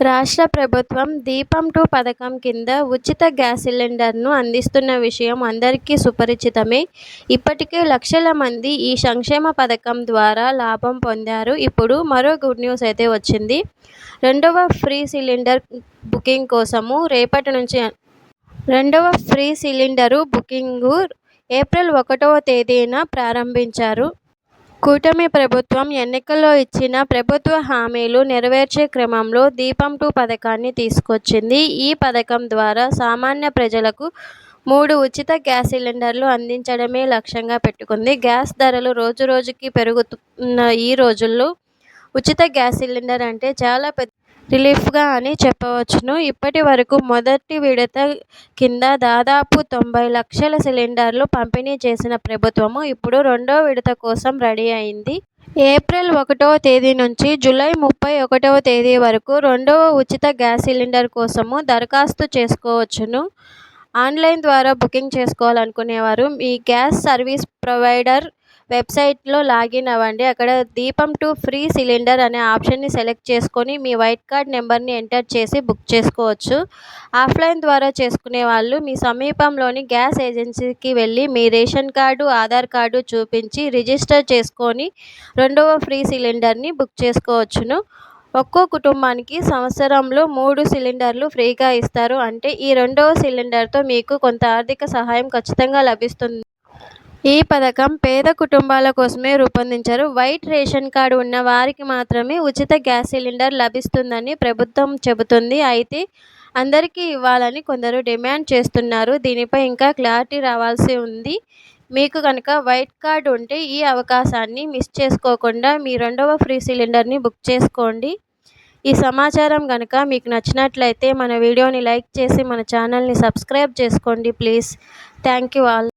రాష్ట్ర ప్రభుత్వం దీపం టూ పథకం కింద ఉచిత గ్యాస్ సిలిండర్ను అందిస్తున్న విషయం అందరికీ సుపరిచితమే. ఇప్పటికే లక్షల మంది ఈ సంక్షేమ పథకం ద్వారా లాభం పొందారు. ఇప్పుడు మరో గుడ్ న్యూస్ అయితే వచ్చింది. రెండవ ఫ్రీ సిలిండర్ బుకింగ్ కోసము రేపటి నుంచి రెండవ ఫ్రీ సిలిండరు బుకింగు ఏప్రిల్ ఒకటవ తేదీన ప్రారంభించారు. కూటమి ప్రభుత్వం ఎన్నికల్లో ఇచ్చిన ప్రభుత్వ హామీలు నెరవేర్చే క్రమంలో దీపం టూ పథకాన్ని తీసుకొచ్చింది. ఈ పథకం ద్వారా సామాన్య ప్రజలకు మూడు ఉచిత గ్యాస్ సిలిండర్లు అందించడమే లక్ష్యంగా పెట్టుకుంది. గ్యాస్ ధరలు రోజు రోజుకి పెరుగుతున్న ఈ రోజుల్లో ఉచిత గ్యాస్ సిలిండర్ అంటే చాలా పెద్ద రిలీఫ్గా అని చెప్పవచ్చును. ఇప్పటి వరకు మొదటి విడత కింద దాదాపు తొంభై లక్షల సిలిండర్లు పంపిణీ చేసిన ప్రభుత్వము ఇప్పుడు రెండో విడత కోసం రెడీ అయింది. ఏప్రిల్ ఒకటవ తేదీ నుంచి జూలై ముప్పై ఒకటవ తేదీ వరకు రెండవ ఉచిత గ్యాస్ సిలిండర్ కోసము దరఖాస్తు చేసుకోవచ్చును. ఆన్లైన్ ద్వారా బుకింగ్ చేసుకోవాలనుకునేవారు మీ గ్యాస్ సర్వీస్ ప్రొవైడర్ వెబ్సైట్లో లాగిన్ అవ్వండి. అక్కడ దీపం టూ ఫ్రీ సిలిండర్ అనే ఆప్షన్ని సెలెక్ట్ చేసుకొని మీ వైట్ కార్డ్ నెంబర్ని ఎంటర్ చేసి బుక్ చేసుకోవచ్చు. ఆఫ్లైన్ ద్వారా చేసుకునే వాళ్ళు మీ సమీపంలోని గ్యాస్ ఏజెన్సీకి వెళ్ళి మీ రేషన్ కార్డు, ఆధార్ కార్డు చూపించి రిజిస్టర్ చేసుకొని రెండవ ఫ్రీ సిలిండర్ని బుక్ చేసుకోవచ్చును. ఒక్కో కుటుంబానికి సంవత్సరంలో మూడు సిలిండర్లు ఫ్రీగా ఇస్తారు. అంటే ఈ రెండవ సిలిండర్తో మీకు కొంత ఆర్థిక సహాయం ఖచ్చితంగా లభిస్తుంది. ఈ పథకం పేద కుటుంబాల కోసమే రూపొందించారు. వైట్ రేషన్ కార్డు ఉన్న వారికి మాత్రమే ఉచిత గ్యాస్ సిలిండర్ లభిస్తుందని ప్రభుత్వం చెబుతుంది అయితే అందరికీ ఇవ్వాలని కొందరు డిమాండ్ చేస్తున్నారు. దీనిపై ఇంకా క్లారిటీ రావాల్సి ఉంది. మీకు కనుక వైట్ కార్డు ఉంటే ఈ అవకాశాన్ని మిస్ చేసుకోకుండా మీ రెండవ ఫ్రీ సిలిండర్ని బుక్ చేసుకోండి. ఈ సమాచారం కనుక మీకు నచ్చినట్లయితే మన వీడియోని లైక్ చేసి మన ఛానల్ని సబ్స్క్రైబ్ చేసుకోండి ప్లీజ్. Thank you all.